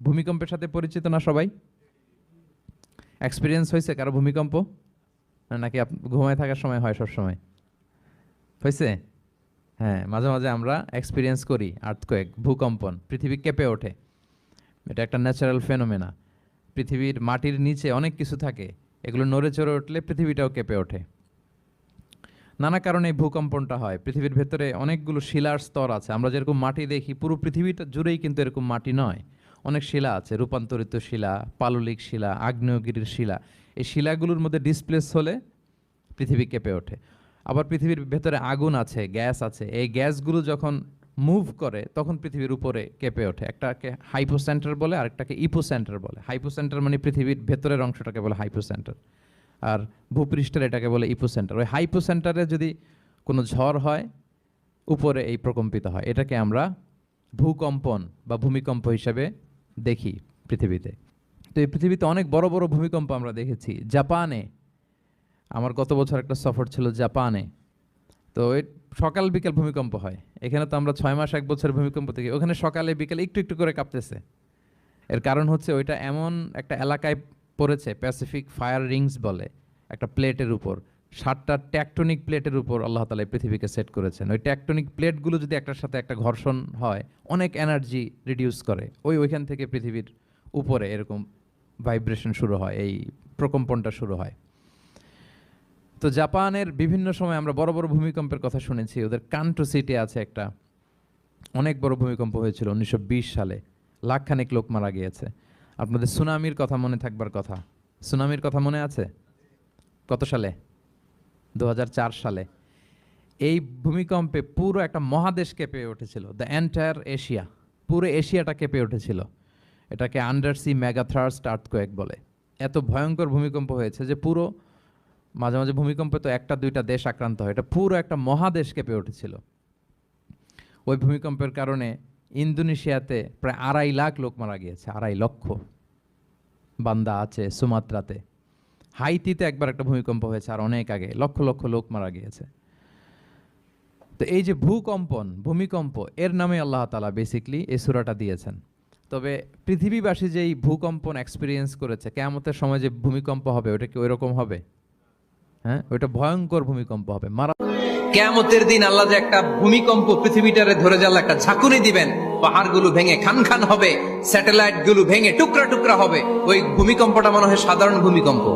ভূমিকম্পের সাথে পরিচিত না সবাই? এক্সপিরিয়েন্স হয়েছে কারও ভূমিকম্প? নাকি ঘুমায় থাকার সময় হয় সব সময় হয়েছে? হ্যাঁ মাঝে মাঝে আমরা এক্সপিরিয়েন্স করি আর্থকোয়েক ভূকম্পন, পৃথিবী কেঁপে ওঠে। এটা একটা ন্যাচারাল ফেনোমেনা পৃথিবীর মাটির নিচে অনেক কিছু থাকে, এগুলো নড়ে চড়ে উঠলে পৃথিবীটাও কেঁপে ওঠে। নানা কারণে এই ভূকম্পনটা হয়। পৃথিবীর ভেতরে অনেকগুলো শিলার স্তর আছে। আমরা যেরকম মাটি দেখি, পুরো পৃথিবীটা জুড়েই কিন্তু এরকম মাটি নয়। অনেক শিলা আছে, রূপান্তরিত শিলা, পাললিক শিলা, আগ্নেয়গিরির শিলা। এই শিলাগুলোর মধ্যে ডিসপ্লেস হলে পৃথিবী কেঁপে ওঠে। আবার পৃথিবীর ভেতরে আগুন আছে, গ্যাস আছে। এই গ্যাসগুলো যখন মুভ করে, তখন পৃথিবীর উপরে কেঁপে ওঠে। একটাকে হাইপো সেন্টার বলে, আরেকটাকে ইপো সেন্টার বলে। হাইপো সেন্টার মানে পৃথিবীর ভেতরের অংশটাকে বলে হাইপো সেন্টার আর ভূপৃষ্ঠের এটাকে বলে ইপো সেন্টার ওই হাইপো সেন্টারে যদি কোনো ঝড় হয়, উপরে এই প্রকম্পিত হয়। এটাকে আমরা ভূকম্পন বা ভূমিকম্প হিসাবে দেখি পৃথিবীতে। তো এই পৃথিবীতে অনেক বড় বড় ভূমিকম্প আমরা দেখেছি। জাপানে, আমার গত বছর একটা সফর ছিল জাপানে। তো সকাল বিকাল ভূমিকম্প হয়। এখানে তো আমরা ছয় মাস এক বছর ভূমিকম্প দেখি। ওখানে সকালে বিকেলে একটু একটু করে কাঁপতেছে। এর কারণ হচ্ছে ওইটা এমন একটা এলাকায় পড়েছে প্যাসিফিক ফায়ার রিংস বলে, একটা প্লেটের উপর। সাতটা ট্যাকটনিক প্লেটের উপর আল্লাহ তালা পৃথিবীকে সেট করেছেন। ওই ট্যাকটনিক প্লেটগুলো যদি একটার সাথে একটা ঘর্ষণ হয়, অনেক এনার্জি রিডিউস করে। ওই ওইখান থেকে পৃথিবীর উপরে এরকম ভাইব্রেশন শুরু হয়, এই প্রকম্পনটা শুরু হয়। তো জাপানের বিভিন্ন সময় আমরা বড় বড় ভূমিকম্পের কথা শুনেছি। ওদের কান্টো সিটি আছে একটা অনেক বড় ভূমিকম্প হয়েছিল উনিশশো বিশ সালে। লাখখানেক লোক মারা গিয়েছে। আপনাদের সুনামির কথা মনে থাকবার কথা? সুনামির কথা মনে আছে? কত সালে? দু হাজার চার সালে। এই ভূমিকম্পে পুরো একটা মহাদেশ কেঁপে উঠেছিল দ্য এন্টায়ার এশিয়া পুরো এশিয়াটা কেঁপে উঠেছিল। এটাকে আন্ডারসি মেগাথার্স্ট আর্থকোয়েক বলে। এত ভয়ঙ্কর ভূমিকম্প হয়েছে যে পুরো, মাঝে মাঝে ভূমিকম্পে তো একটা দুইটা দেশ আক্রান্ত হয়। এটা পুরো একটা মহাদেশ কেঁপে উঠেছিল। ওই ভূমিকম্পের কারণে ইন্দোনেশিয়াতে প্রায় আড়াই লাখ লোক মারা গিয়েছে, আড়াই লক্ষ। বান্দা আছে সুমাত্রাতে। হাইতিতে একবার একটা ভূমিকম্প হয়েছে আর অনেক আগে, লক্ষ লক্ষ লোক মারা গিয়েছে। তো এই যে ভূকম্পন, ভূমিকম্প, এর নামে আল্লাহ তালা বেসিকলি এই সুরাটা দিয়েছেন। তবে পৃথিবীবাসী যে এই ভূকম্পন এক্সপিরিয়েন্স করেছে, কেয়ামতের সময় যে ভূমিকম্প হবে, ওটা কি ওই রকম হবে? হ্যাঁ ওইটা ভয়ঙ্কর ভূমিকম্প হবে। মারা কেয়ামতের দিন আল্লাহ যে একটা ভূমিকম্প পৃথিবীটারে ধরে যাল একটা ঝাঁকুনি দিবেন, পাহাড়গুলো ভেঙে খান খান হবে স্যাটেলাইটগুলো ভেঙে টুকরা টুকরা হবে, ওই ভূমিকম্পটা মনে হয় সাধারণ ভূমিকম্প।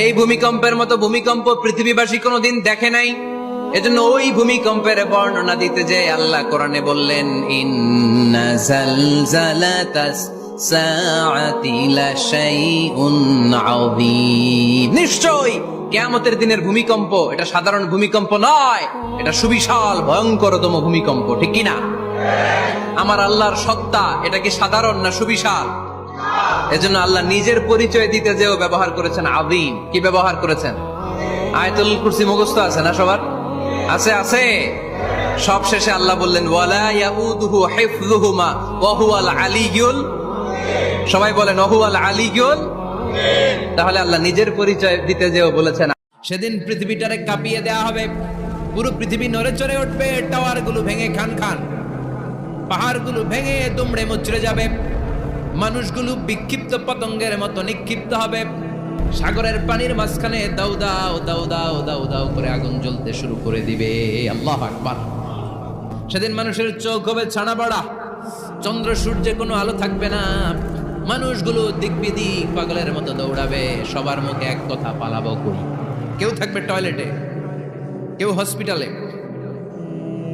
এই ভূমিকম্পের মতো ভূমিকম্প পৃথিবীবাসী কোনোদিন দেখে নাই। এজন্য ওই ভূমিকম্পের বর্ণনা দিতে যে আল্লাহ কোরআনে বললেন নিশ্চয়ই কেয়ামতের দিনের ভূমিকম্প এটা সাধারণ ভূমিকম্প নয়, এটা সুবিশাল, ভয়ঙ্করতম ভূমিকম্প, ঠিক কি না আমার আল্লাহর সত্তা এটা কি সাধারণ না সুবিশাল? এজন্য আল্লাহ নিজের পরিচয় দিতে যেও ব্যবহার করেছেন আদিম কি ব্যবহার করেছেন? আয়তুল কুরসি মুখস্থ আছে না সবার? আছে আছে। সব শেষে আল্লাহ বললেন সবাই বলেন তাহলে আল্লাহ নিজের পরিচয় দিতে যেও বলেছেন। সেদিন পৃথিবীটারে কাঁপিয়ে দেয়া হবে। পুরো পৃথিবী নড়ে চড়ে উঠবে টাওয়ারগুলো ভেঙে খান খান, পাহাড়গুলো ভেঙে দুমড়ে মুচড়ে যাবে। মানুষগুলো বিক্ষিপ্ত পতঙ্গের মতো নিক্ষিপ্ত হবে। সাগরের পানির মাঝখানে দাউ দাও দাউ দাও দাউ দাউ করে আগুন জ্বলতে শুরু করে দিবে। আল্লাহ আকবার। সেদিন মানুষের চোখ হবে ছানা বড়া চন্দ্র, সূর্যে কোনো আলো থাকবে না। মানুষগুলো দিক বিদিক পাগলের মতো দৌড়াবে। সবার মুখে এক কথা পালাবো কই? কেউ থাকবে টয়লেটে, কেউ হসপিটালে,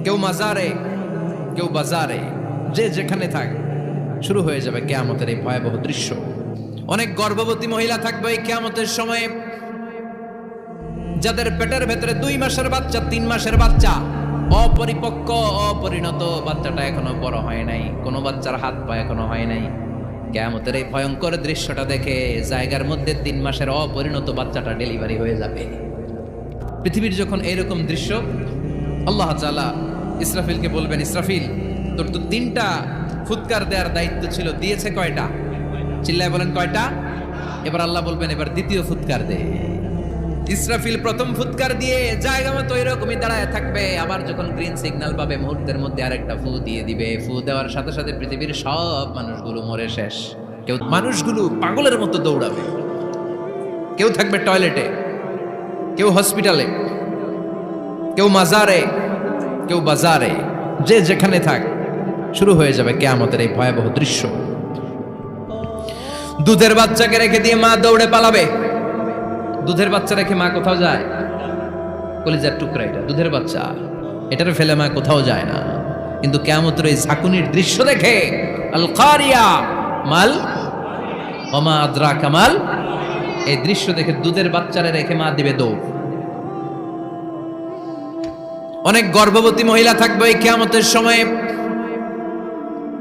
কেউ মাজারে, কেউ বাজারে, যে যেখানে থাক। শুরু হয়ে যাবে কেয়ামতের এই ভয়াবহ দৃশ্য। অনেক গর্ভবতী মহিলা থাকবে এই কেয়ামতের সময়ে। যাদের পেটের ভেতরে দুই মাসের বাচ্চা, তিন মাসের বাচ্চা, অপরিপক্ক, অপরিণত বাচ্চাটা এখনও বড় হয় নাই। কোনো বাচ্চার হাত পা এখনও হয় নাই। কেয়ামতের এই ভয়ঙ্কর দৃশ্যটা দেখে জায়গার মধ্যে তিন মাসের অপরিণত বাচ্চাটা ডেলিভারি হয়ে যাবে। পৃথিবীর যখন এরকম দৃশ্য, আল্লাহ ইসরাফিলকে বলবেন, ইসরাফিল, তোর তো তিনটা ফুৎকার দেওয়ার দায়িত্ব ছিল, দিয়েছে কয়টা? চিল্লায় বলেন কয়টা? এবার আল্লাহ বলবেন, এবার দ্বিতীয় ফুৎকার দে। ইসরাফিল প্রথম ফুৎকার দিয়ে জায়গা মতো এরকমই দাঁড়ায় থাকবে। আবার যখন গ্রিন সিগন্যাল পাবে, মুহূর্তের মধ্যে আরেকটা ফু দিয়ে দিবে। ফু দেওয়ার সাথে সাথে পৃথিবীর সব মানুষগুলো মরে শেষ। কেউ মানুষগুলো পাগলের মতো দৌড়াবে। কেউ থাকবে টয়লেটে কেউ হসপিটালে কেউ মাজারে, কেউ বাজারে, যে যেখানে থাক। শুরু হয়ে যাবে কেয়ামতের এই ভয়াবহ দৃশ্য। দুধের বাচ্চাকে রেখে দিয়ে মা দৌড়ে পালাবে। দুধের বাচ্চা রেখে মা কোথাও যায়? কলিজার টুকরা এটা, দুধের বাচ্চা। এটারে ফেলে মা কোথাও যায় না। কিন্তু কেমতের এই ঝাঁকুনির দৃশ্য দেখে আল কারিয়া মাল, ওমা আদ্রা কামাল এই দৃশ্য দেখে দুধের বাচ্চারে রেখে মা দিবে দৌড়। অনেক গর্ভবতী মহিলা থাকবে এই কেয়ামতের সময়ে।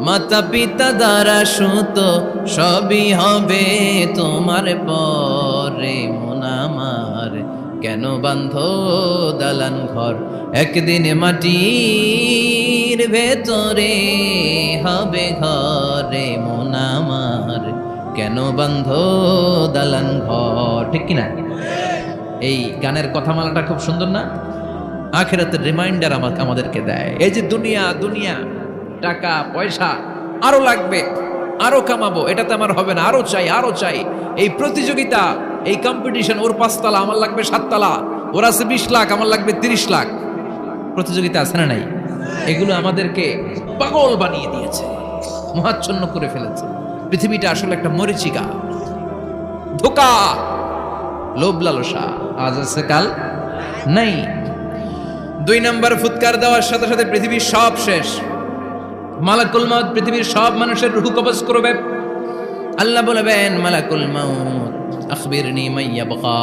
মাতা পিতা দ্বারা সুত সবই হবে তোমার পরে মোনামার কেন বান্ধ দালান ঘর? একদিন মাটির ভেতরে হবে ঘরে মোনামার কেন বান্ধ দালান ঘর? ঠিক কিনা? এই গানের কথামালাটা খুব সুন্দর না? আখেরাতের রিমাইন্ডার আমাকে আমাদেরকে দেয়। এই যে দুনিয়া দুনিয়া। টাকা, পয়সা, আরও লাগবে, আরও কামাবো এটাতে আমার হবে না, আরও চাই আরও চাই। এই প্রতিযোগিতা, এই কম্পিটিশন ওর পাঁচতলা, আমার লাগবে সাততলা, ওর আছে বিশ লাখ, আমার লাগবে তিরিশ লাখ। প্রতিযোগিতা আছে না নাই? এগুলো আমাদেরকে পাগল বানিয়ে দিয়েছে, মহাচ্ছন্ন করে ফেলেছে। পৃথিবীটা আসলে একটা মরিচিকা, ধোকা, লোভ লালসা, আজ আছে, কাল নাই। দুই নাম্বার ফুৎকার দেওয়ার সাথে সাথে পৃথিবীর সব শেষ। মালাকুল মাউত পৃথিবীর সব মানুষের রুহু কবজ করবে। আল্লাহ বলবেন, মালাকুল মাউত, আখবিরনি মাইয়া বকা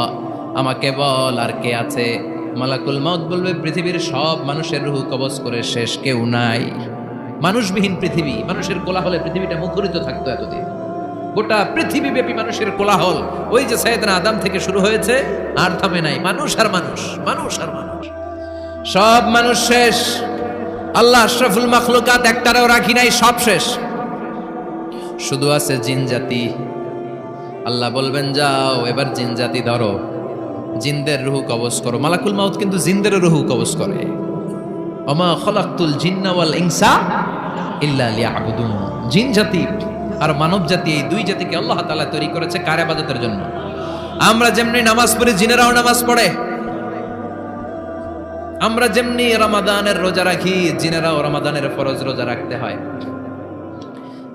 আমাকে বল আর কে আছে। মালাকুল মাউত বলবে, পৃথিবীর সব মানুষের রুহু কবজ করে শেষ কেউ নাই। মানুষবিহীন পৃথিবী, মানুষের কোলাহলে পৃথিবীটা মুখরিত থাকতো এতদিন। গোটা পৃথিবীব্যাপী মানুষের কোলাহল। ওই যে সাইয়েদনা আদাম থেকে শুরু হয়েছে, আর থামে নাই। মানুষ আর মানুষ মানুষ আর মানুষ। সব মানুষ শেষ। আল্লাহ আশরাফুল মাখলুকাত একটারেও রাখি নাই, সব শেষ। শুধু আছে জিন জাতি। আল্লাহ বলবেন, যাও, এবার জিন জাতি ধরো। জিনদের রুহু কবজ করো। মালাকুল মাউত কিন্তু জিনদের রুহু কবজ করে। অমা খলাক্তুল জিন্না ওয়াল ইনসা ইল্লা লিয়াবুদুন। জিন জাতি আর মানব জাতি, এই দুই জাতিকে আল্লাহ তাআলা তৈরি করেছে কার ইবাদতের জন্য। আমরা যেমনি নামাজ পড়ি, জিনেরাও নামাজ পড়ে। আমরা যেমনি রমাদানের রোজা রাখি, জিনেরাও রমাদানের ফরজ রোজা রাখতে হয়।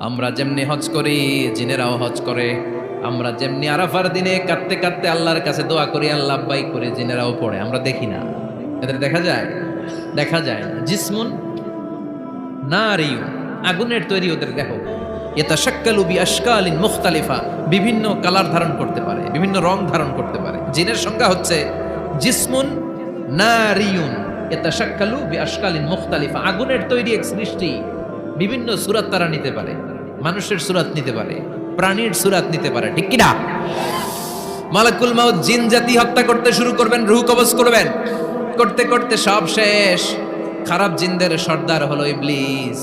আমরা যেমনি হজ করি, জিনেরাও হজ করে। আমরা যেমনি আরাফার দিনে কাঁদতে কাঁদতে আল্লাহর কাছে দোয়া করি, আল্লাহ আব্বাই করে জিনেরাও পড়ে। আমরা দেখি না। এদের দেখা যায়? দেখা যায় না। জিসমুন না রিউ আগুনের তৈরি ওদের দেখো। এটা শাক্কালু বি আশকালিন মুখতালিফা, বিভিন্ন কালার ধারণ করতে পারে, বিভিন্ন রং ধারণ করতে পারে। জিনের সংজ্ঞা হচ্ছে, জিসমুন নারিয়ুন। এটা শাক্কালু বি আশকালিন মুখতালিফা। আগুনের তৈরি এক সৃষ্টি বিভিন্ন সুরাত তারা নিতে পারে, মানুষের সুরাত নিতে পারে, প্রাণীর সুরাত নিতে পারে, ঠিক কিনা? মালাকুল মাউত জিন জাতি হত্যা করতে শুরু করবেন, রুহ কবজ করবেন। করতে করতে সব শেষ। খারাপ জিনদের সর্দার হলো ইবলিস।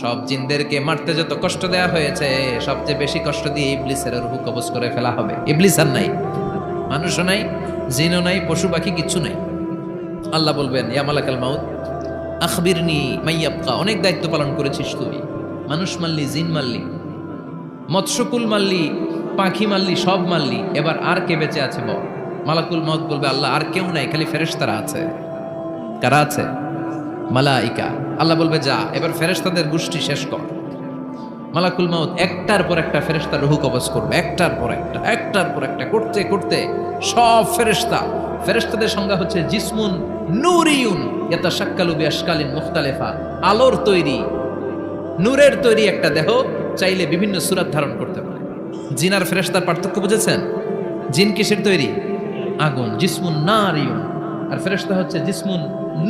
সব জিনদেরকে মারতে যত কষ্ট দেওয়া হয়েছে, সবচেয়ে বেশি কষ্ট দিয়ে ইবলিসের রুহু কবজ করে ফেলা হবে। ইবলিস আর নাই। মানুষও নাই, জিনও নাই, পশু পাখি কিচ্ছু নাই। আল্লাহ বলবেন, ইয়া মালাকাল মাউত, আখবিরনি মাইয়াবকা। অনেক দায়িত্ব পালন করেছিস তুই। মানুষ মারলি, জিন মারলি, মৎস্যকুল মারলি, পাখি মারলি, সব মারলি। এবার আর কে বেঁচে আছে বল মালাকুল মত বলবে, আল্লাহ, আর কেউ নাই, খালি ফেরেশতারা আছে। কারা আছে? মালাইকা। আল্লাহ বলবে, যা, এবার ফেরেশতাদের গোষ্ঠী শেষ কর। মালাকুল মাউত একটার পর একটা ফেরেশতা রুহু কবজ করবে, একটার পর একটা একটার পর একটা করতে করতে সব ফেরেশতা, ফেরেশতাদের সংজ্ঞা হচ্ছে জিসমুন নূরিয়ুন ইয়াতা শাক্কালু বিআশকালিন মুখতালিফা, আলোর তৈরি, নূরের তৈরি একটা দেহ চাইলে বিভিন্ন সুরাত ধারণ করতে পারে। জিন আর ফেরেশতার পার্থক্য বুঝেছেন? জিন কিসের তৈরি? আগুন, জিসমুন নারিয়ুন। আর ফেরেশতা হচ্ছে জিসমুন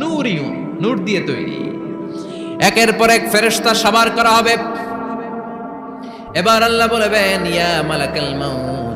নূরিয়ুন, নূর দিয়ে তৈরি। একের পর এক ফেরেশতা সাবার করা হবে। এবার আল্লাহ বলবেন, ইয়া মালাকাল মাউত।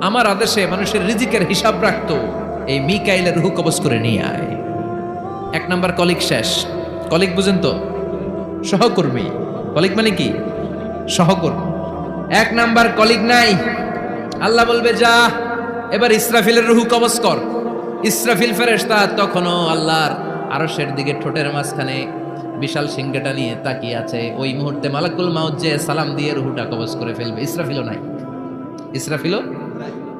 আমার আদেশে মানুষের রিজিকের হিসাব রাখতো, এই মিকাইলের রুহ কবজ করে নিয়ে আয়। এক নাম্বার কলিগ শেষ। কলিগ বুঝেন তো? সহকর্মী। কলিগ মানে কি? সহকর্মী। এক নাম্বার কলিগ নাই। আল্লাহ বলবে, যা, এবার ইসরাফিলের রুহু কবজ কর। ইসরাফিল ফেরেশতা তখনও আল্লাহর আরশের দিকে ঠোঁটের মাঝখানে বিশাল সিংহটা নিয়ে তাকিয়ে আছে। ওই মুহূর্তে মালাকুল মাউত যে সালাম দিয়ে রুহুটা কবজ করে ফেলবে, ইসরাফিলও নাই। ইসরাফিলও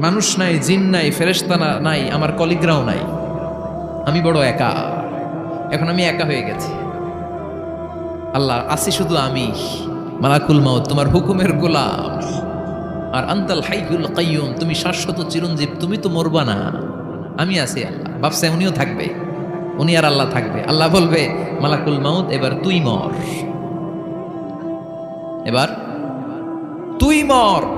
মানুষ নাই, জিন নাই, ফেরেশতা না- নাই, আমার কলিগরাও নাই। আমি বড় একা। এখন আমি একা হয়ে গেছি। আল্লাহ, আসি শুধু আমি। মালাকুল মাউত, তোমার হুকুমের গোলাম। আর আন্তাল হাইগুল কাইয়ুম, তুমি শাশ্বত চিরঞ্জীব, তুমি তো মরবা না। আমি আছি আল্লাহ। ভাবছে উনিও থাকবে। উনি আর আল্লাহ থাকবে। আল্লাহ বলবে, মালাকুল মাউত, এবার তুই মর। এবার তুই মর।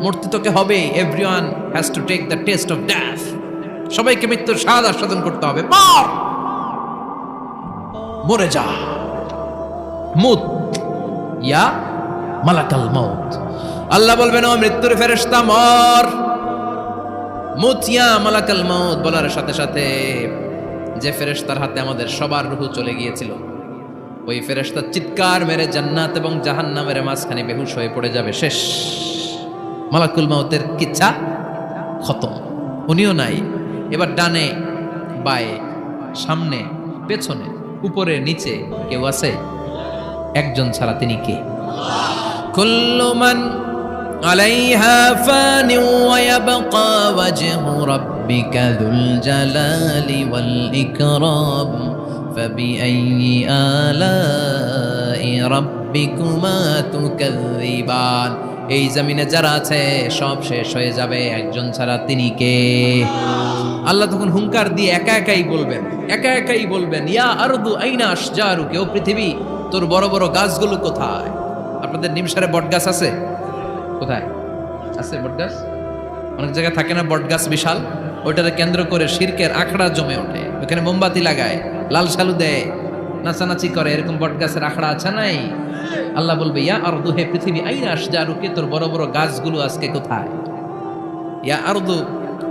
মূর্তি তোকে হবে। Everyone has to take the test of death সবাইকে মৃত্যুর স্বাদ আস্বাদন করতে হবে। মর! যা। মুত। ইয়া মালাকাল মৌত আল্লাহ বলবেন, ও মৃত্যুর ফেরেশতা, মর! মুতিয়া মালাকাল মৌত বলার সাথে সাথে যে ফেরেশতার হাতে আমাদের সবার রুহু চলে গিয়েছিল, ওই ফেরেশতা চিৎকার মেরে জান্নাত এবং জাহান্নামের মাঝখানে বেহুশ হয়ে পড়ে যাবে। শেষ। মালাকুল মাউতের কিচ্ছা খতম উনিও নাই এবার ডানে বায়ে সামনে পেছনে উপরে নিচে কেউ আছে একজন ছাড়া তিনি কে কুল্লু মান আলাইহা ফানি ওয়া ইয়াবকা ওয়াজহু রাব্বিকা যুল জালালি ওয়াল ইকরাম فبأي آلاء ربك রাব্বিকুমা তুকাযিবান এই জমিনে যারা আছে, সব শেষ হয়ে যাবে। একজন ছাড়া তিনি কে? আল্লাহ তখন হুংকার দিয়ে একা একাই বলবেন, একা একাই বলবেন, ইয়া আরদু আইনা আশজারু, কেউ পৃথিবী, তোর বড় বড় গাছগুলো কোথায়? আপনাদের নিমসারে বট গাছ আছে? কোথায়? আছে বট গাছ অনেক জায়গায় থাকে না বট গাছ বিশাল? ওইটারে কেন্দ্র করে শিরকের আখড়া জমে ওঠে। ওখানে মোমবাতি লাগায়, লাল সালু দেয়। নাচানাচি করে, এরকম বট গাছের আখড়া আছে নাই? আল্লাহ বলবে, ইয়া আর হে পৃথিবী, আইনা আশজারুকে? তোর বড় বড় গাছগুলো আজকে কোথায়? ইয়া আরদু,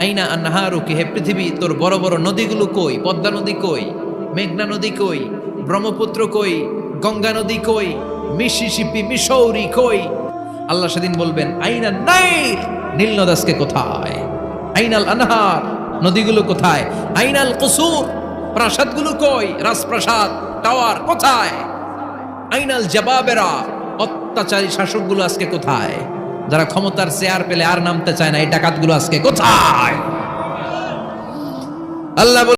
আইনা আন্নাহারুকে? হে পৃথিবী, তোর বড় বড় নদীগুলো কই? পদ্মা নদী কই? মেঘনা নদী কই? ব্রহ্মপুত্র কই? গঙ্গা নদী কই? মিসিসিপি মিসৌরি কই? আল্লাহ সেদিন বলবেন, আইনা নাইল নীল নদ আজকে কোথায়? আইনাল আনহার, নদীগুলো কোথায়? আইনাল কসুর, প্রাসাদগুলো কই? রাজপ্রাসাদ টাওয়ার কোথায়? আইনাল জবাবেরা, অত্যাচারী শাসকগুলো আজকে কোথায়? যারা ক্ষমতার চেয়ার পেলে আর নামতে চায় না, এই ডাকাতগুলো আজকে কোথায়? আল্লাহ